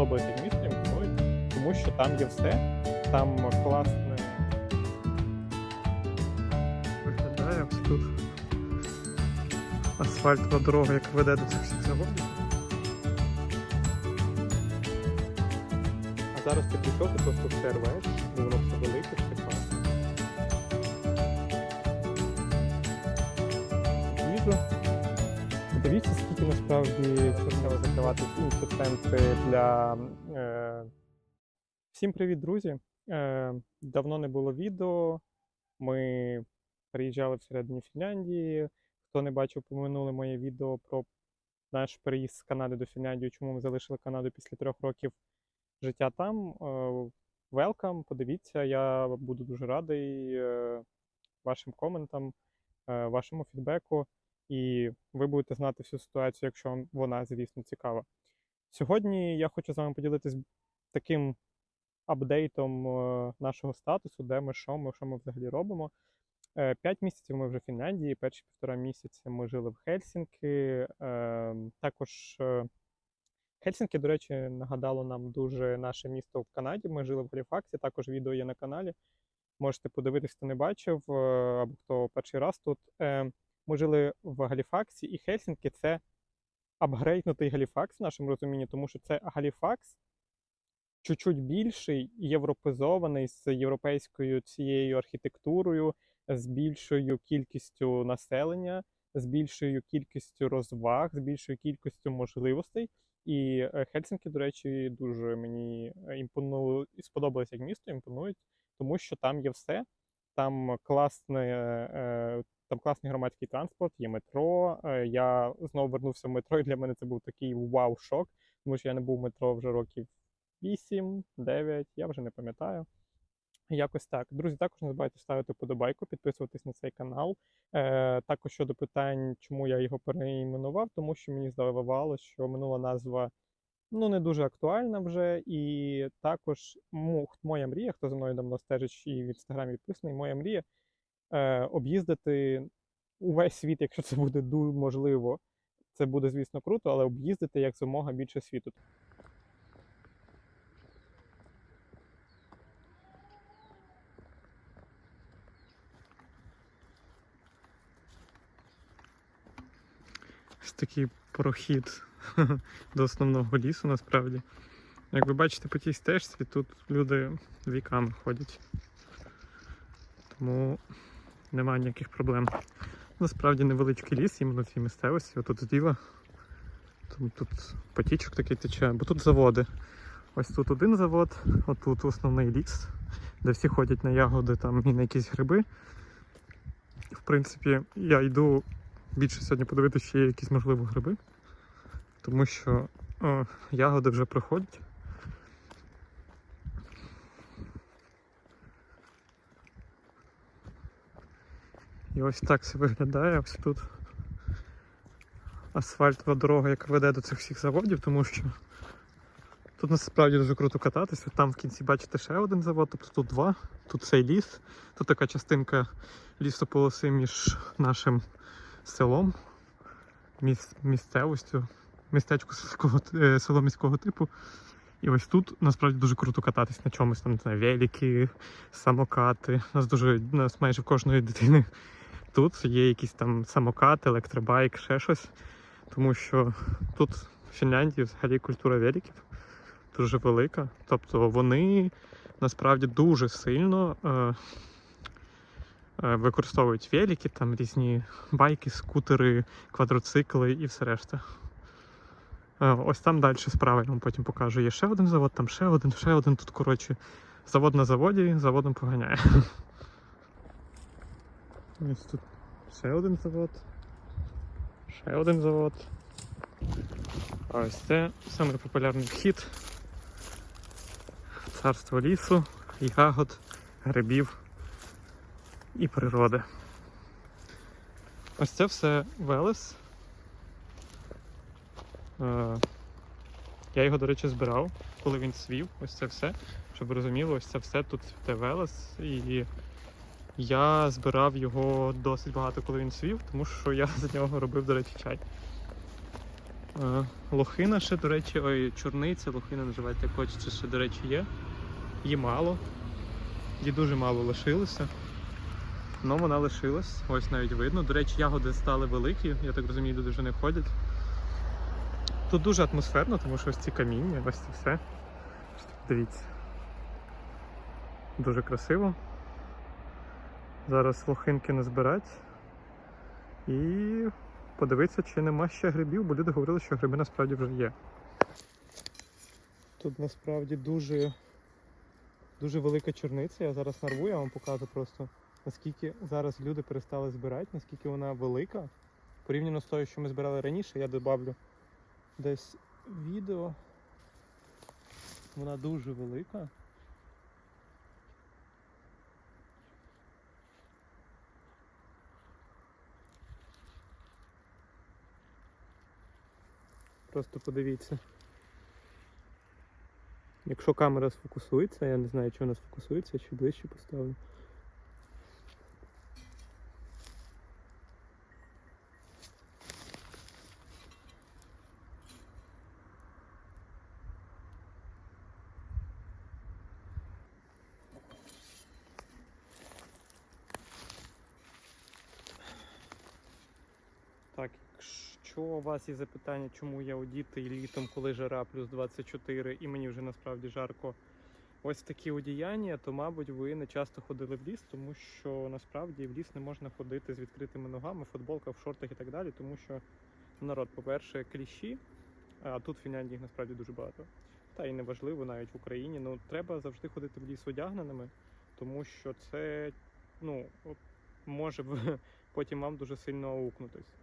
сподобалось як місто, тому що там є все, там класне. Виглядає ось тут асфальтова дорога, яка веде до цих всіх заводів. А зараз ти пішов, ти просто все рвеш, бо воно все велике, все класно. Їжу. Дивіться, скільки насправді закривати інші центри для. Е... Всім привіт, друзі! Е... Давно не було відео. Ми приїжджали всередині Фінляндії. Хто не бачив, поминули моє відео про наш переїзд з Канади до Фінляндії, чому ми залишили Канаду після трьох років життя там. Велкам, подивіться, я буду дуже радий е, вашим коментам, вашому фідбеку, і ви будете знати всю ситуацію, якщо вона, звісно, цікава. Сьогодні я хочу з вами поділитись таким апдейтом е, нашого статусу, де ми що ми, що ми взагалі робимо. Е, П'ять місяців ми вже в Фінляндії, перші півтора місяці ми жили в Хельсінки. Е, Також е, Хельсінки, до речі, нагадало нам дуже наше місто в Канаді. Ми жили в Галіфаксі, також відео є на каналі. Можете подивитись, хто не бачив, або хто перший раз тут. Е, Ми жили в Галіфаксі, і Хельсінки це апгрейднутий Галіфакс в нашому розумінні, тому що це Галіфакс чуть-чуть більший, європезований з європейською цією архітектурою, з більшою кількістю населення, з більшою кількістю розваг, з більшою кількістю можливостей. І е, Хельсінки, до речі, дуже мені імпону... сподобалось як місто, імпонують, тому що там є все. Там класне, е, там класний громадський транспорт, є метро. Е, Я знову вернувся в метро, і для мене це був такий вау-шок, тому що я не був в метро вже років 8, 9, я вже не пам'ятаю. Якось так. Друзі, також не забувайте ставити вподобайку, підписуватись на цей канал. Е, також щодо питань, чому я його переіменував, тому що мені здавалося, що минула назва ну, не дуже актуальна вже. І також мо- моя мрія, хто за мною давно стежить і в інстаграмі підписаний, моя мрія об'їздити увесь світ, якщо це буде можливо. Це буде, звісно, круто, але об'їздити як змога більше світу. Такий прохід до основного лісу насправді. Як ви бачите по тій стежці, тут люди віками ходять. Тому немає ніяких проблем. Насправді невеличкий ліс, іменно в цій місцевості, отут зліва. Тому тут потічок такий тече, бо тут заводи. Ось тут один завод, отут основний ліс, де всі ходять на ягоди там і на якісь гриби. В принципі, я йду більше сьогодні подивитися, чи є якісь можливі гриби. Тому що о, ягоди вже приходять. І ось так це виглядає. Ось тут асфальтова дорога, яка веде до цих всіх заводів, тому що тут насправді дуже круто кататися. Там в кінці бачите ще один завод, тобто тут два, тут цей ліс, тут така частинка лісополоси між нашим селом, міс- місцевостю, містечко сільського, е, село міського типу. І ось тут насправді дуже круто кататись на чомусь, там не знаю, велики, самокати. У нас дуже у нас майже в кожної дитини тут є якісь там самокат, електробайк, ще щось. Тому що тут в Фінляндії взагалі культура великів дуже велика. Тобто вони насправді дуже сильно е, е, використовують велики, там різні байки, скутери, квадроцикли і все решта. Е, Ось там далі справа я вам потім покажу. Є ще один завод, там ще один, ще один. Тут, коротше, завод на заводі, заводом поганяє. Ось тут ще один завод. Ще один завод. А ось це самий популярний вхід. Царство лісу, ягод, грибів і природи. Ось це все Велес. Е, Я його, до речі, збирав, коли він свів. Ось це все. Щоб ви розуміли, ось це все тут цвіте Велес. І я збирав його досить багато, коли він свів, тому що я з нього робив, до речі, чай. Е, Лохина ще, до речі, ой, чорниця, лохина називаєте, як хочете, ще, до речі, є. Її мало. Її дуже мало лишилося. Ну, вона лишилась, ось навіть видно. До речі, ягоди стали великі, я так розумію, люди вже не ходять. Тут дуже атмосферно, тому що ось ці каміння, ось це все. Дивіться. Дуже красиво. Зараз лохинки назбирать. І подивитися, чи нема ще грибів, бо люди говорили, що гриби насправді вже є. Тут насправді дуже, дуже велика чорниця. Я зараз нарву, я вам покажу просто, наскільки зараз люди перестали збирати, наскільки вона велика. Порівняно з тою, що ми збирали раніше, я добавлю десь відео. Вона дуже велика. Просто подивіться. Якщо камера сфокусується, я не знаю, чи вона сфокусується, чи ближче поставлю. Так, якщо у вас є запитання, чому я одітий літом, коли жара плюс 24 і мені вже насправді жарко ось такі одіяння, то, мабуть, ви не часто ходили в ліс, тому що насправді в ліс не можна ходити з відкритими ногами, футболках, в шортах і так далі, тому що народ, по-перше, кліщі, а тут в Фінляндії їх насправді дуже багато. Та і неважливо навіть в Україні. Ну треба завжди ходити в ліс одягненими, тому що це ну, може потім вам дуже сильно аукнутись.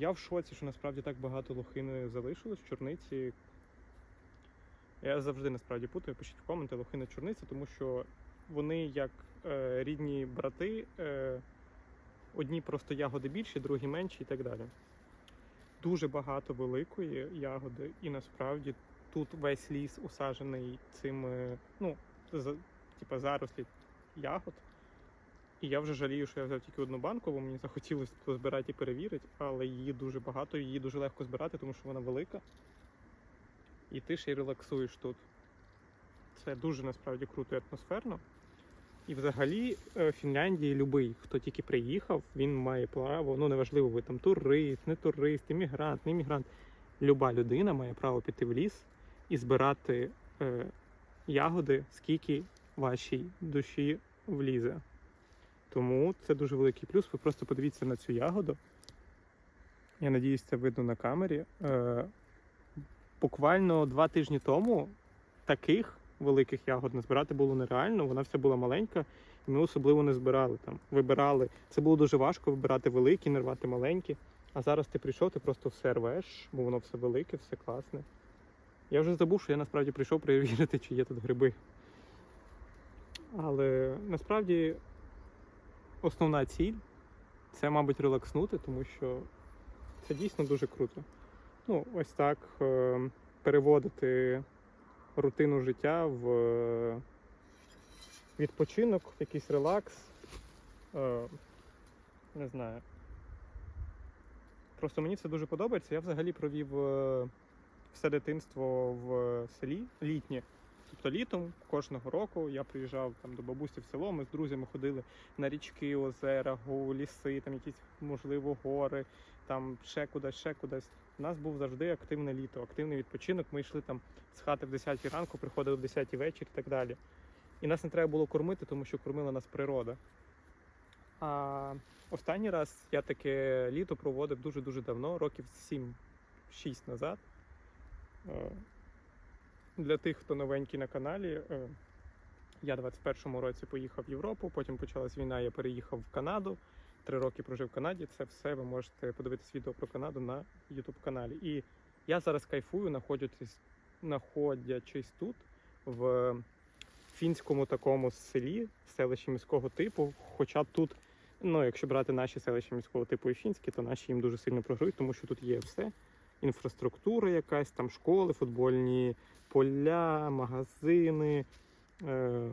Я в шоці, що насправді так багато лохини залишилось чорниці. Я завжди насправді путаю, пишіть в коменти лохина чорниця, тому що вони як е, рідні брати, е, одні просто ягоди більші, другі менші і так далі. Дуже багато великої ягоди, і насправді тут весь ліс усаджений цими, ну, за, типа зарослі ягод. І я вже жалію, що я взяв тільки одну банку, бо мені захотілося позбирати і перевірити, але її дуже багато, її дуже легко збирати, тому що вона велика. І ти ще й релаксуєш тут. Це дуже насправді круто і атмосферно. І взагалі е, в Фінляндії любий, хто тільки приїхав, він має право, ну неважливо, ви там турист, не турист, іммігрант, не іммігрант. Люба людина має право піти в ліс і збирати е, ягоди, скільки вашій душі влізе. Тому це дуже великий плюс. Ви просто подивіться на цю ягоду. Я надіюсь, це видно на камері. Е, буквально два тижні тому таких великих ягод назбирати було нереально. Вона вся була маленька, і ми особливо не збирали там. Вибирали. Це було дуже важко вибирати великі, не рвати маленькі. А зараз ти прийшов, ти просто все рвеш, бо воно все велике, все класне. Я вже забув, що я насправді прийшов перевірити, чи є тут гриби. Але насправді основна ціль це, мабуть, релакснути, тому що це дійсно дуже круто. Ну, ось так е, переводити рутину життя в е, відпочинок, якийсь релакс. Е, не знаю. Просто мені це дуже подобається. Я взагалі провів все дитинство в селі літнє. Тобто літом кожного року я приїжджав там до бабусі в село, ми з друзями ходили на річки, озера, ліси, там якісь, можливо, гори, там ще кудись, ще кудись. У нас був завжди активне літо, активний відпочинок. Ми йшли там з хати в 10 ранку, приходили в 10 вечір і так далі. І нас не треба було кормити, тому що кормила нас природа. А останній раз я таке літо проводив дуже-дуже давно, років 7-6 назад. Для тих, хто новенький на каналі, е, я в 21-му році поїхав в Європу, потім почалась війна, я переїхав в Канаду. Три роки прожив в Канаді. Це все ви можете подивитись відео про Канаду на YouTube каналі. І я зараз кайфую, знаходячись, знаходячись тут, в фінському такому селі, селищі міського типу. Хоча тут, ну якщо брати наші селища міського типу і фінські, то наші їм дуже сильно програють, тому що тут є все. Інфраструктура якась, там школи, футбольні поля, магазини. Е,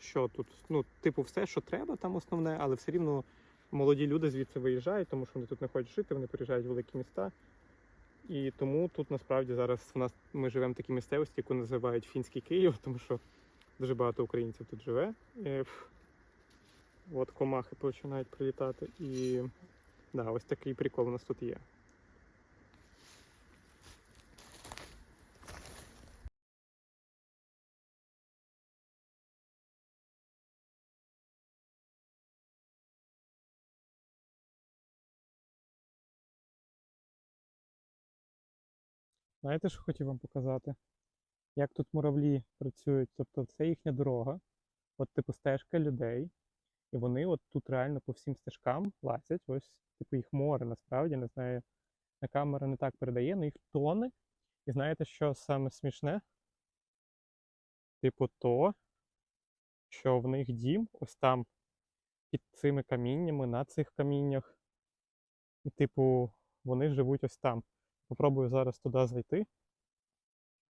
що тут? Ну, типу, все, що треба, там основне, але все рівно молоді люди звідси виїжджають, тому що вони тут не хочуть жити, вони переїжджають в великі міста. І тому тут насправді зараз в нас ми живемо в такій місцевості, яку називають Фінський Київ, тому що дуже багато українців тут живе. Е, От комахи починають прилітати. І да, ось такий прикол у нас тут є. Знаєте, що хотів вам показати? Як тут муравлі працюють? Тобто це їхня дорога, от типу стежка людей, і вони от тут реально по всім стежкам лазять. Ось, типу, їх море насправді, не знаю, на камера не так передає, але їх тони. І знаєте, що саме смішне? Типу, то, що в них дім ось там під цими каміннями, на цих каміннях. І, типу, вони живуть ось там. Попробую зараз туди зайти,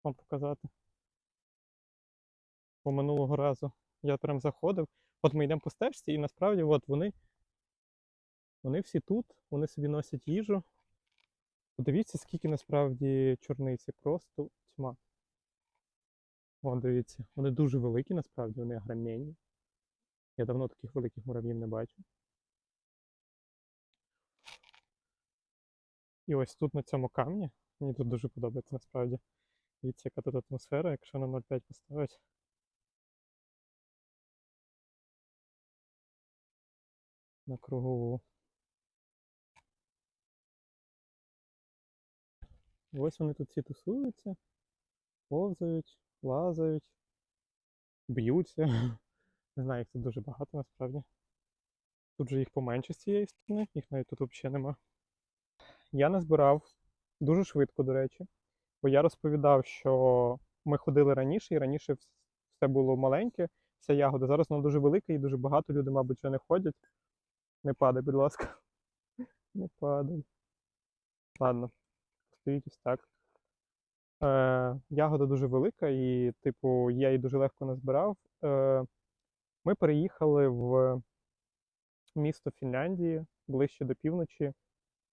вам показати. Бо минулого разу я прям заходив. От ми йдемо по стежці, і насправді от вони, вони всі тут, вони собі носять їжу. Подивіться, скільки насправді чорниці, просто тьма. Вон, дивіться, вони дуже великі насправді, вони агромінні. Я давно таких великих мурав'їв не бачив. І ось тут на цьому камні, мені тут дуже подобається насправді. Дивіться, яка тут атмосфера, якщо на 0,5 поставити. На кругову. Ось вони тут всі тусуються, повзають, лазають, б'ються. Не знаю, їх тут дуже багато насправді. Тут же їх поменше з цієї сторони, їх навіть тут взагалі нема. Я назбирав дуже швидко, до речі, бо я розповідав, що ми ходили раніше, і раніше все було маленьке, вся ягода. Зараз воно дуже велике і дуже багато люди, мабуть, вже не ходять. Не падай, будь ласка. Не падай. Ладно, стоїть ось так. Е, ягода дуже велика, і, типу, я її дуже легко назбирав. Е, ми переїхали в місто Фінляндії ближче до півночі.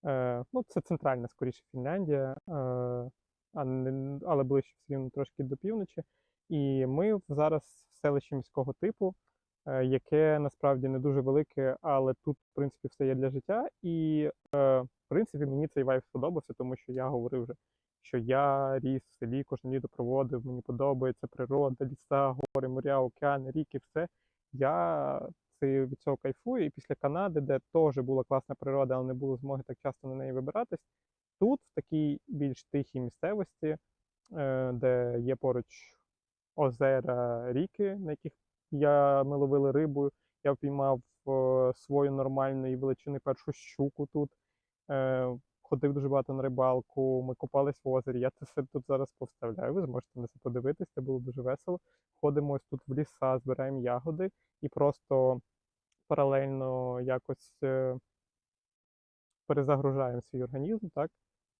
Е, ну, це центральна, скоріше, Фінляндія, е, а не, але ближче все рівно трошки до півночі. І ми зараз в селищі міського типу, е, яке насправді не дуже велике, але тут, в принципі, все є для життя. І, в принципі, мені цей вайб сподобався, тому що я говорив вже, що я ріс в селі, кожне літо проводив, мені подобається природа, ліса, гори, моря, океани, ріки, все. Я це від цього кайфую. І після Канади, де теж була класна природа, але не було змоги так часто на неї вибиратись. Тут, в такій більш тихій місцевості, е, де є поруч озера, ріки, на яких я ми ловили рибу, я впіймав е, свою нормальної величини першу щуку тут. Ходив дуже багато на рибалку, ми купались в озері. Я це все тут зараз повставляю. Ви зможете на це подивитись, це було дуже весело. Ходимо ось тут в ліса, збираємо ягоди і просто паралельно якось е, перезагружаємо свій організм, так?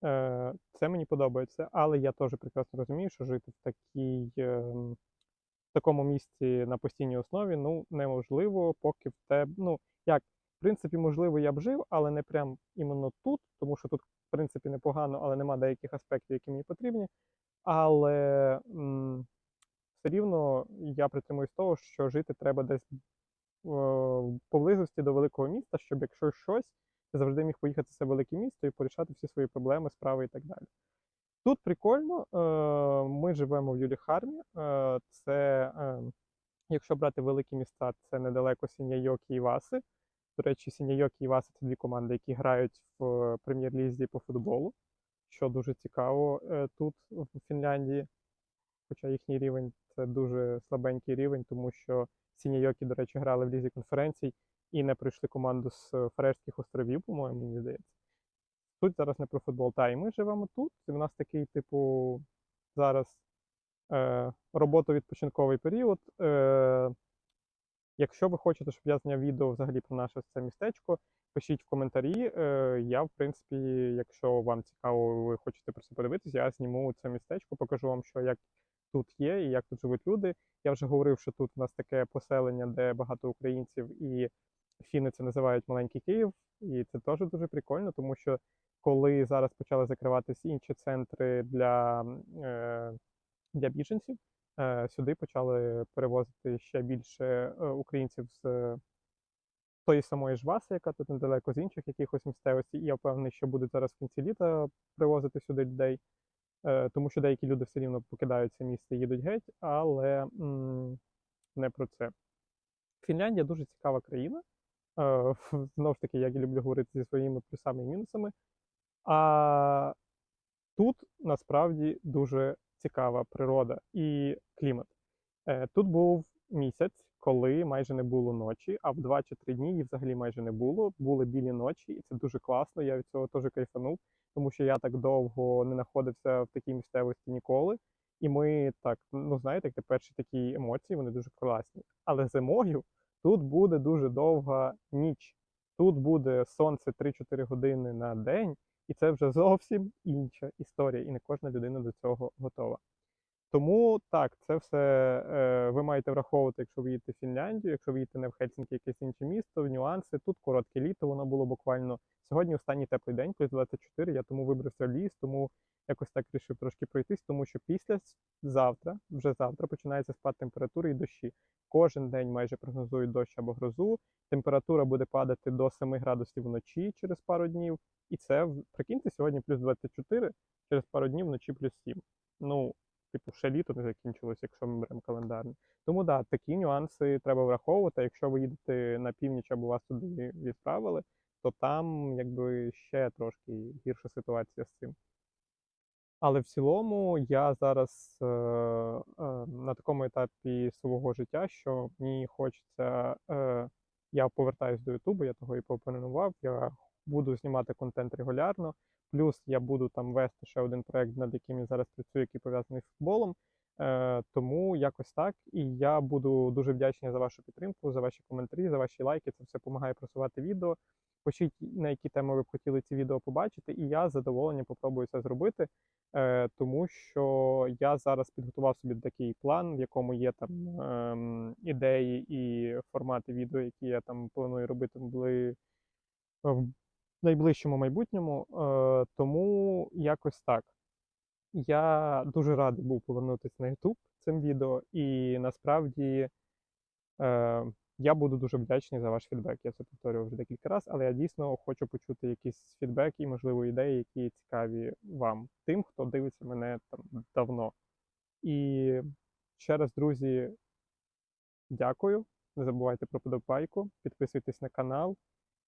Е, Це мені подобається, але я теж прекрасно розумію, що жити в такій, е, в такому місці на постійній основі ну, неможливо, поки в тебе, ну, як, в принципі, можливо, я б жив, але не прям іменно тут, тому що тут, в принципі, непогано, але нема деяких аспектів, які мені потрібні. Але м, все рівно я притримуюсь того, що жити треба десь е, поблизості до великого міста, щоб якщо щось, ти завжди міг поїхати в це велике місто і порішати всі свої проблеми, справи і так далі. Тут прикольно, е, ми живемо в Юліхармі. Е, це, е, якщо брати великі міста, це недалеко Сіньяйок і Іваси. До речі, Сіньяйок і Іваси це дві команди, які грають в прем'єр-лізі по футболу, що дуже цікаво е, тут, в Фінляндії. Хоча їхній рівень це дуже слабенький рівень, тому що Сіньяйокі, до речі, грали в лізі конференцій і не пройшли команду з е, Фарерських островів, по-моєму, мені здається. Тут зараз не про футбол. Та і ми живемо тут. І в нас такий, типу, зараз е, робото-відпочинковий період. Е, якщо ви хочете, щоб я зняв відео взагалі про наше це містечко, пишіть в коментарі. Е, я, в принципі, якщо вам цікаво, ви хочете про це подивитись, я зніму це містечко, покажу вам, що як тут є і як тут живуть люди. Я вже говорив, що тут у нас таке поселення, де багато українців, і фіни це називають маленький Київ, і це теж дуже прикольно, тому що коли зараз почали закриватись інші центри для, е, для біженців, сюди почали перевозити ще більше е, українців з е, тої самої Жваси, яка тут недалеко з інших якихось місцевостей. І я впевнений, що будуть зараз в кінці літа привозити сюди людей, е, тому що деякі люди все рівно покидають це місце і їдуть геть, але не про це. Фінляндія дуже цікава країна. Е, Знову ж таки, як я люблю говорити зі своїми плюсами і мінусами. А тут насправді дуже цікава природа і клімат. Е, Тут був місяць, коли майже не було ночі, а в 2 чи 3 дні її взагалі майже не було. Були білі ночі, і це дуже класно. Я від цього теж кайфанув, тому що я так довго не знаходився в такій місцевості ніколи. І ми так, ну знаєте, як перші такі емоції, вони дуже класні. Але зимою тут буде дуже довга ніч. Тут буде сонце 3-4 години на день, і це вже зовсім інша історія, і не кожна людина до цього готова. Тому так, це все е, ви маєте враховувати, якщо ви їдете в Фінляндію, якщо ви їдете не в Хельсінкі, якесь інше місто, нюанси. Тут коротке літо, воно було буквально сьогодні останній теплий день, плюс 24, я тому вибрався в ліс, тому якось так вирішив трошки пройтись, тому що після завтра, вже завтра, починається спад температури і дощі. Кожен день майже прогнозують дощ або грозу. Температура буде падати до 7 градусів вночі через пару днів. І це, в- прикиньте, сьогодні плюс 24, через пару днів вночі плюс 7. Ну, типу, ще літо не закінчилось, якщо ми беремо календарне. Тому да, такі нюанси треба враховувати. Якщо ви їдете на північ або вас туди відправили, то там якби ще трошки гірша ситуація з цим. Але в цілому я зараз е, е, на такому етапі свого життя, що мені хочеться. Е, я повертаюсь до Ютубу, я того і поперенував. Я буду знімати контент регулярно. Плюс я буду там вести ще один проект, над яким я зараз працюю, який пов'язаний з футболом. Е, тому якось так. І я буду дуже вдячний за вашу підтримку, за ваші коментарі, за ваші лайки. Це все допомагає просувати відео. Пишіть, на які теми ви б хотіли ці відео побачити, і я з задоволенням попробую це зробити, е, тому що я зараз підготував собі такий план, в якому є там ем, ідеї і формати відео, які я там планую робити бли- найближчому майбутньому. Е, тому якось так. Я дуже радий був повернутися на YouTube цим відео, і насправді е, я буду дуже вдячний за ваш фідбек. Я це повторював вже декілька разів, але я дійсно хочу почути якісь фідбеки і, можливо, ідеї, які цікаві вам, тим, хто дивиться мене там давно. І ще раз, друзі, дякую. Не забувайте про подобайку, підписуйтесь на канал.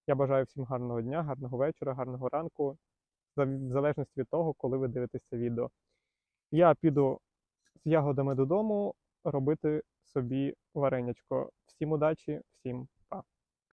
Я бажаю всім гарного дня, гарного вечора, гарного ранку, в залежності від того, коли ви дивитесь це відео. Я піду з ягодами додому робити собі варенячко. Всім удачі, всім